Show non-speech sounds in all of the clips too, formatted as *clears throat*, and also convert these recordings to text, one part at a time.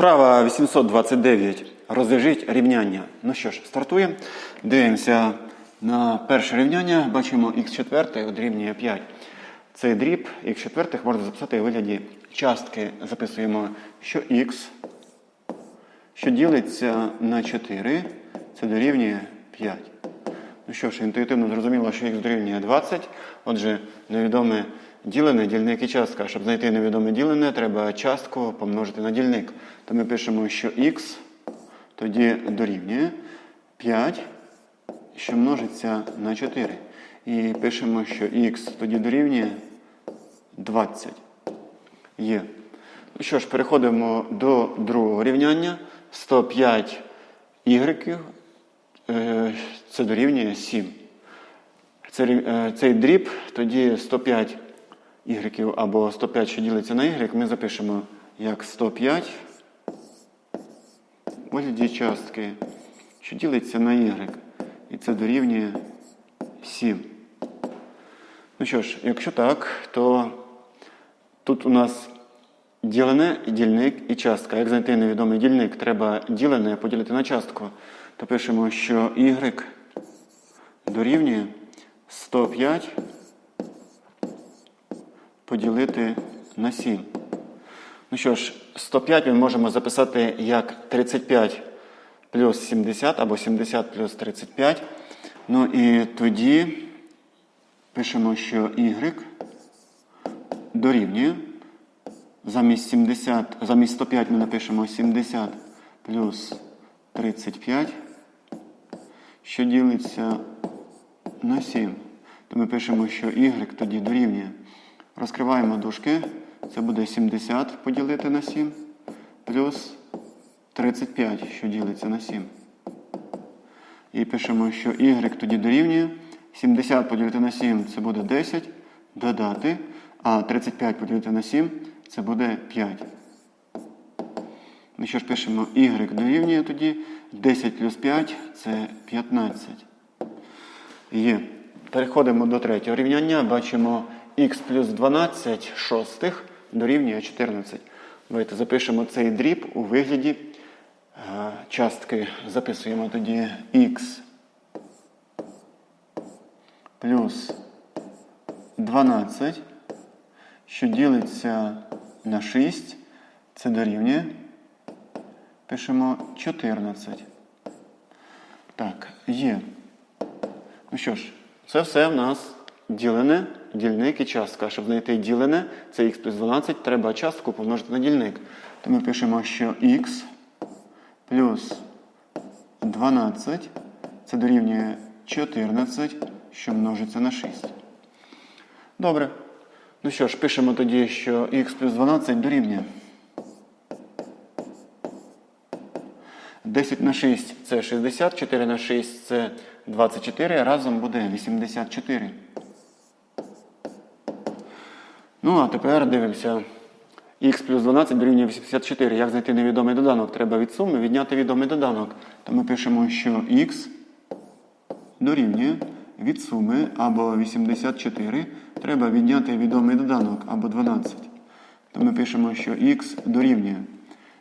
Вправа 829. Розв'яжіть рівняння. Ну що ж, стартуємо. Дивимося на перше рівняння. Бачимо х4 дорівнює 5. Цей дріб х4 можна записати у вигляді частки. Записуємо, що х, що ділиться на 4, це дорівнює 5. Ну що ж, інтуїтивно зрозуміло, що х дорівнює 20. Отже, невідоме ділене, дільник і частка. Щоб знайти невідоме ділене, треба частку помножити на дільник. То ми пишемо, що х тоді дорівнює 5, що множиться на 4. І пишемо, що х тоді дорівнює 20. Є. Ну що ж, переходимо до другого рівняння. 105 ігреків е, це дорівнює 7. Це, рів- е, цей дріб, тоді 105 ігреків або 105, що ділиться на y, ми запишемо як 105 у вигляді частки, що ділиться на y. І це дорівнює 7. Ну що ж, якщо так, то тут у нас ділене, дільник і частка. Як знайти невідомий дільник, треба ділене поділити на частку. То пишемо, що y дорівнює 105 поділити на 7. Ну що ж, 105 ми можемо записати як 35 плюс 70 або 70 плюс 35. Ну і тоді пишемо, що y дорівнює. Замість 70, замість 105 ми напишемо 70 плюс 35, що ділиться на 7. То ми пишемо, що y тоді дорівнює. Розкриваємо дужки. Це буде 70 поділити на 7 плюс 35, що ділиться на 7. І пишемо, що y тоді дорівнює. 70 поділити на 7 це буде 10. Додати. А 35 поділити на 7 це буде 5. Ну що ж пишемо y дорівнює тоді. 10 плюс 5 це 15. Є. Переходимо до третього рівняння. Бачимо х плюс 12 шостих дорівнює 14. Давайте запишемо цей дріб у вигляді е, частки. Записуємо тоді х плюс 12, що ділиться на 6. Це дорівнює. Пишемо 14. Так, є. Ну що ж, це все в нас ділене, дільник і частка. Щоб знайти ділене, це х плюс 12, треба частку помножити на дільник. То ми пишемо, що х плюс 12 це дорівнює 14, що множиться на 6. Добре. Ну що ж, пишемо тоді, що х плюс 12 дорівнює. 10 на 6 це 60, 4 на 6 це 24, разом буде 84. Ну, а тепер дивимося. х плюс 12 дорівнює 84. Як знайти невідомий доданок? Треба від суми відняти відомий доданок. То ми пишемо, що х дорівнює від суми або 84. Треба відняти відомий доданок або 12. То ми пишемо, що х дорівнює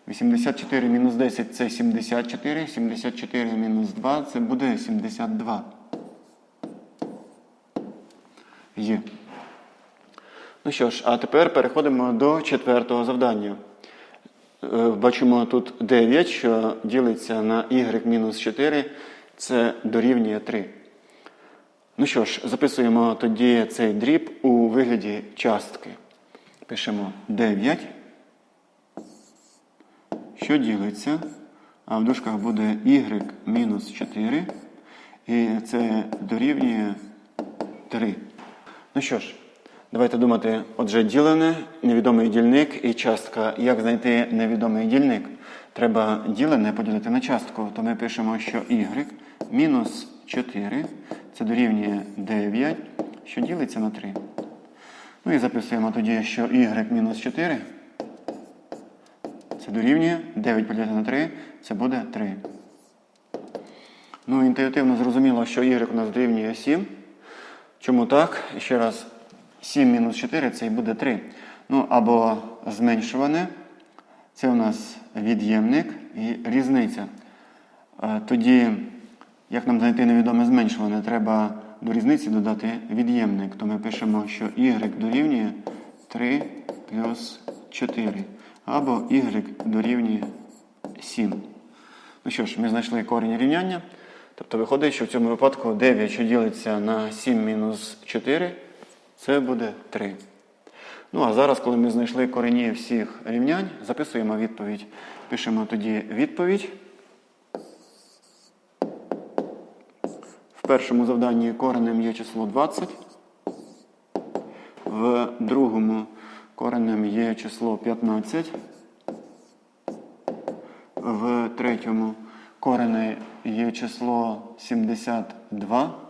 84 мінус 10 це 74. 74 мінус 2 це буде 72. Є. Ну що ж, а тепер переходимо до четвертого завдання. Е, Бачимо тут 9, що ділиться на y-4, це дорівнює 3. Ну що ж, записуємо тоді цей дріб у вигляді частки. Пишемо 9, що ділиться, а в дужках буде y-4, і це дорівнює 3. Ну що ж, давайте думати, отже, ділене, невідомий дільник і частка. Як знайти невідомий дільник? Треба ділене поділити на частку, то ми пишемо, що y мінус 4, це дорівнює 9, що ділиться на 3. Ну і записуємо тоді, що y мінус 4 це дорівнює 9 поділити на 3, це буде 3. Ну, інтуїтивно зрозуміло, що y у нас дорівнює 7. Чому так? Ще раз, 7 мінус 4 це і буде 3. Ну, або зменшуване, Це у нас від'ємник і різниця. Е, Тоді, як нам знайти невідоме зменшуване, треба до різниці додати від'ємник. То ми пишемо, що y дорівнює 3 плюс 4. Або y дорівнює 7. Ну що ж, ми знайшли корінь рівняння. Тобто виходить, що в цьому випадку 9, що ділиться на 7 мінус 4, це буде 3. Ну а зараз, коли ми знайшли корені всіх рівнянь, записуємо відповідь. Пишемо тоді відповідь. В першому завданні коренем є число 20. В другому коренем є число 15. В третьому корене є число 72.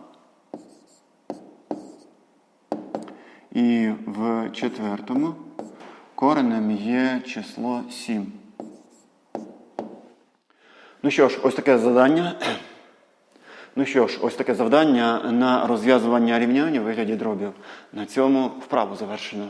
І в четвертому коренем є число 7. Ну що ж, ось таке завдання. *clears throat* Ну що ж, ось таке завдання на розв'язування рівняння у вигляді дробів. На цьому вправу завершено.